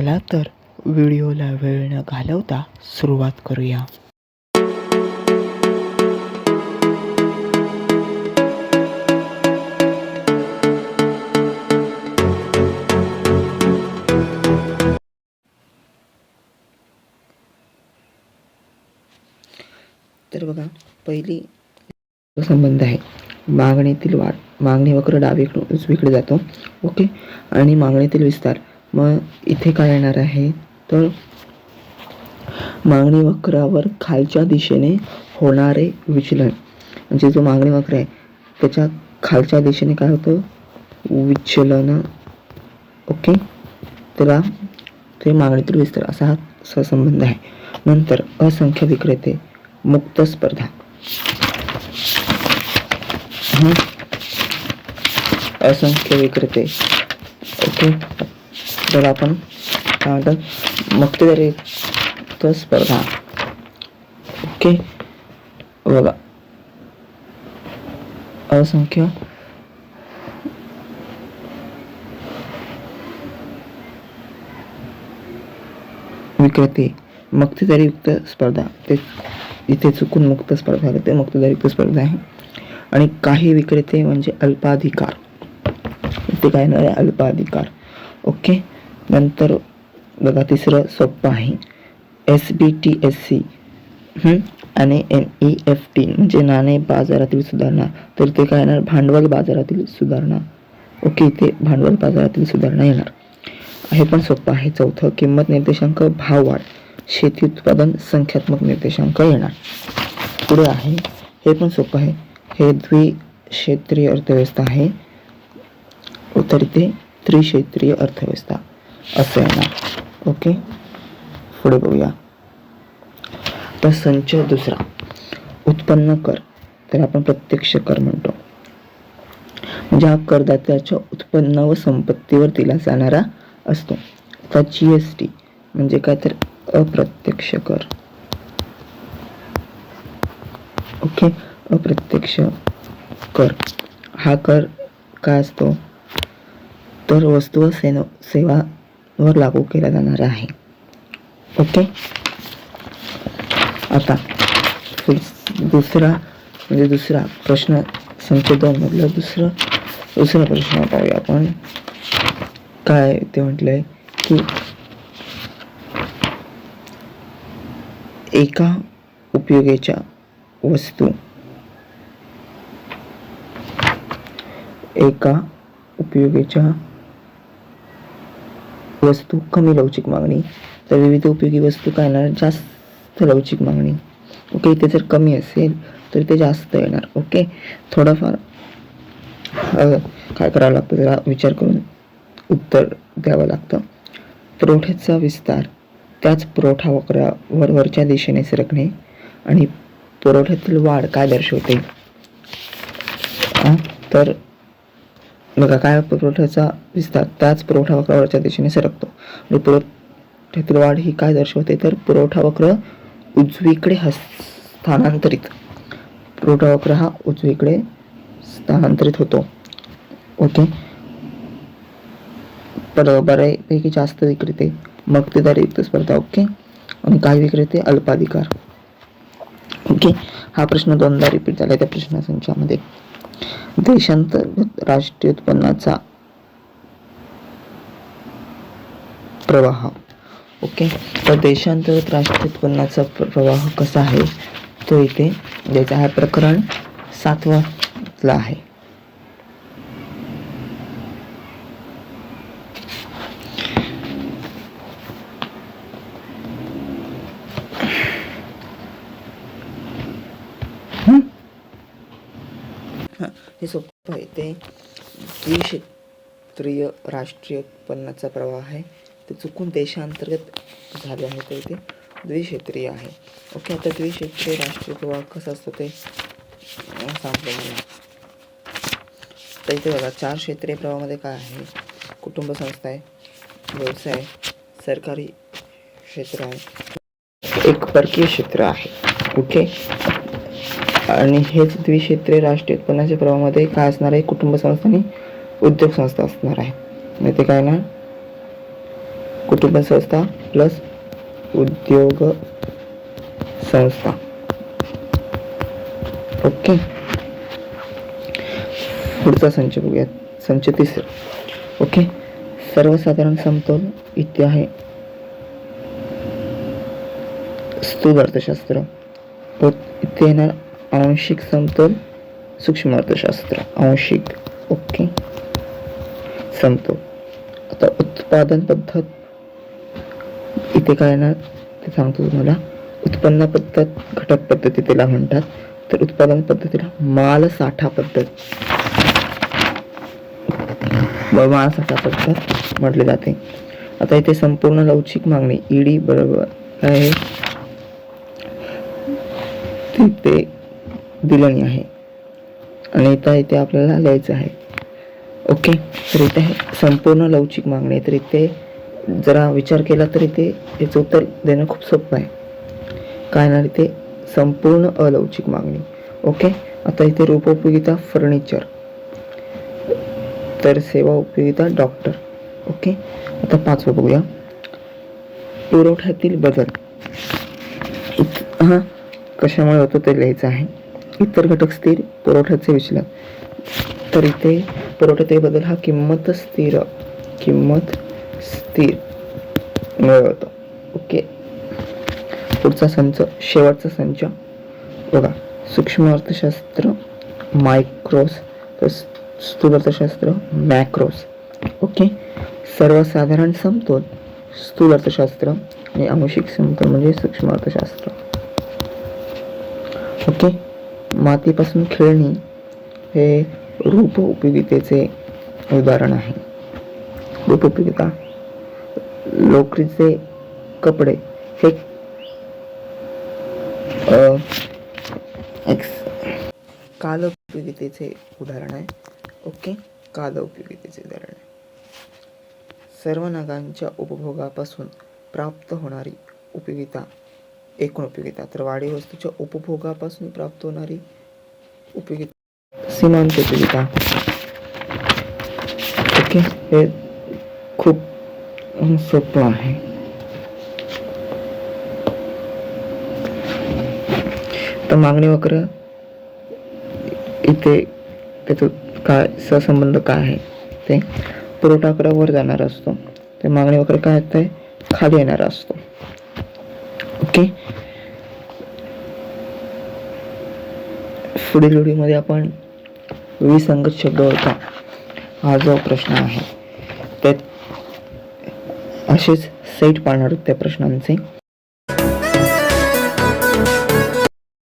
चला तर व्हिडिओला वेळ न घालवता सुरुवात करूया. तर बघा पहिली संबंध आहे. मागणीतील वाढ मागणी वक्र डावीकडून उजवीकडे जातो. ओके? आणि मागणीतील विस्तार. मग इथे काय येणार आहे? तर मागणी वक्रावर खालच्या दिशेने होणारे विचलन. म्हणजे जो मागणी वक्र आहे त्याच्या खालच्या दिशेने काय होतं? विचलन. ओके? त्याला ते मागणीतील विस्तार असा हा सहसंबंध आहे. नंतर असंख्य विक्रेते मुक्त स्पर्धा. असंख्य विक्रेते. ओके? तर आपण काय म्हणतात मुक्तदारी तर स्पर्धा. ओके? बघा. असंख्य. विक्रेते मुक्तदारीयुक्त स्पर्धा. ते इथे चुकून मुक्त स्पर्धा आहे. ते मुक्तदारीयुक्त स्पर्धा आहे. आणि काही विक्रेते म्हणजे अल्पाधिकार. ते काय येणार आहे? अल्पाधिकार. ओके? नंतर बघा तिसरं सोप्पं आहे. S B T S C आणि एन ई एफ टी म्हणजे नाणे बाजारातील सुधारणा. तर ते काय येणार? भांडवल बाजारातील सुधारणा. ओके इथे भांडवल बाजारातील सुधारणा येणार. हे पण सोपं आहे. चौथं किंमत निर्देशांक भाव वाढ. शेती उत्पादन संख्यात्मक निर्देशांक येणार. पुढे आहे. हे पण सोपं आहे. हे द्विक्षेत्रीय अर्थव्यवस्था आहे. तर इथे त्रिक्षेत्रीय अर्थव्यवस्था. असं येणार ओके पुढे बघूया. तर संच दुसरा. उत्पन्न कर. तर आपण प्रत्यक्ष कर म्हणतो. म्हणजे हा करदात्याच्या उत्पन्न व संपत्तीवर दिला जाणारा असतो. आता जी एस टी म्हणजे काय तर अप्रत्यक्ष कर. ओके अप्रत्यक्ष कर. हा कर काय असतो? तर वस्तू व सेवा वर लागू केला जाणारा आहे. ओके आता दुसरा म्हणजे दुसरा प्रश्न संख्या दोन दुसरा दुसरा प्रश्न पाहूया आपण. काय ते म्हटलंय की एका उपयोगाच्या वस्तू एका उपयोगाच्या वस्तू कमी लवचिक मागणी तर विविध उपयोगी वस्तू काय येणार जास्त लवचिक मागणी. ओके इथे जर कमी असेल तर ते जास्त येणार. ओके थोडंफार काय करावं लागतं जरा विचार करून उत्तर द्यावं लागतं. पुरवठ्याचा विस्तार त्याच पुरवठा वक्रावर वरच्या दिशेने सरकणे आणि पुरवठ्यातील वाढ काय दर्शवते? तर बघा काय पुरवठ्याचा विस्तार त्याच पुरवठा वक्रावरच्या दिशेने सरकतो. आणि पुरवठ्यातील वाढ ही काय दर्शवते? तर पुरवठा वक्र उजवीकडे स्थानांतरित. पुरवठा वक्र हा उजवीकडे स्थानांतरित होतो. ओके. पर बऱ्यापैकी जास्त विक्रेते मक्तेदारीयुक्त स्पर्धा ओके. आणि काही विक्रेते अल्पाधिकार. ओके. हा प्रश्न दोनदा रिपीट झाला त्या प्रश्नसंचामध्ये देशांतर्गत राष्ट्रीय उत्पन्नाचा प्रवाह. ओके तर देशांतर्गत राष्ट्रीय उत्पन्नाचा प्रवाह कसा आहे? तो इथे ज्याचा हा प्रकरण सातवातला आहे. हे सोपं आहे. ते द्विक्षेत्रीय राष्ट्रीय उत्पन्नाचा प्रवाह आहे. ते चुकून देशांतर्गत झाले आहे तर ते द्विक्षेत्रीय आहे. ओके आता द्विक्षेत्रीय राष्ट्रीय प्रवाह कसा असतो ते सांगतो मला. तर इथे बघा चार क्षेत्रीय प्रवाहामध्ये काय आहे? कुटुंब संस्था आहे व्यवसाय सरकारी क्षेत्र आहे एक परकीय क्षेत्र आहे. ओके? आणि हेच द्विक्षेत्रीय राष्ट्रीय उत्पन्नाच्या प्रवाहामध्ये काय असणार आहे? कुटुंब संस्था आणि उद्योग संस्था असणार आहे. म्हणजे ते काय ना? कुटुंब संस्था प्लस उद्योग संस्था. ओके पुढचा संच बघूयात. संच तिसरा. ओके सर्वसाधारण समतोल इथे आहे. स्थूल अर्थशास्त्र व इथे येणार. आंशिक समतोल सूक्ष्म अर्थशास्त्र आंशिक. ओके. समतोल. आता उत्पादन पद्धत इथे काय येणार? ते सांगतो तुम्हाला. उत्पन्न पद्धत घटक पद्धती त्याला म्हणतात. तर उत्पादन पद्धतीला माल साठा पद्धत. व माल साठा पद्धत म्हटले जाते. आता इथे संपूर्ण लवचिक मागणी ईडी बरोबर आहे. ते दिलेली आहे. आणि इथं इथे आपल्याला लिहायचं आहे. ओके तर इथे आहे. संपूर्ण लवचिक मागणी तर इथे जरा विचार केला तर इथे याचं उत्तर देणं खूप सोपं आहे. काय ना इथे? संपूर्ण अलवचिक मागणी. ओके आता इथे रूपोपयोगिता फर्निचर तर सेवा उपयोगिता डॉक्टर ओके आता पाचवं बघूया. पुरवठ्यातील बदल. हां हा कशामुळे होतो ते लिहायचं आहे. इतर घटक स्थिर पुरवठ्याचे विचलन. तर इथे पुरवठ्यातील बदल हा किंमत स्थिर किंमत स्थिर मिळवतो. ओके. पुढचा संच शेवटचा संच. बघा सूक्ष्म अर्थशास्त्र मायक्रोस तर स्थूल अर्थशास्त्र मॅक्रोस. ओके. सर्वसाधारण समतोल स्थूल अर्थशास्त्र आणि आंशिक समतोल म्हणजे सूक्ष्म अर्थशास्त्र. ओके. मातीपासून खेळणी हे रूप उपयोगितेचे उदाहरण आहे. रूप उपयोगिता लोकरीचे कपडे हे एक्स काल उपयोगितेचे उदाहरण आहे. ओके काल उपयोगितेचे उदाहरण आहे. सर्व नगांच्या उपभोगापासून प्राप्त होणारी उपयोगिता एकूण उपयोगिता तर वाढीव वस्तूच्या उपभोगापासून प्राप्त होणारी उपयोगिता सीमांत उपयोगिता. ओके हे खूप सोपं आहे. तर मागणी वक्र इथे त्याचं काय सहसंबंध काय आहे? ते पुरवठाकडे वर जाणारा असतो. ते मागणी वक्र काय आहे खाली येणारा असतो. ओके पुढील व्हिडिओमध्ये आपण विसंगत शब्द होता हा जो प्रश्न आहे त्यात असेच सेट पाहणार त्या प्रश्नांचे.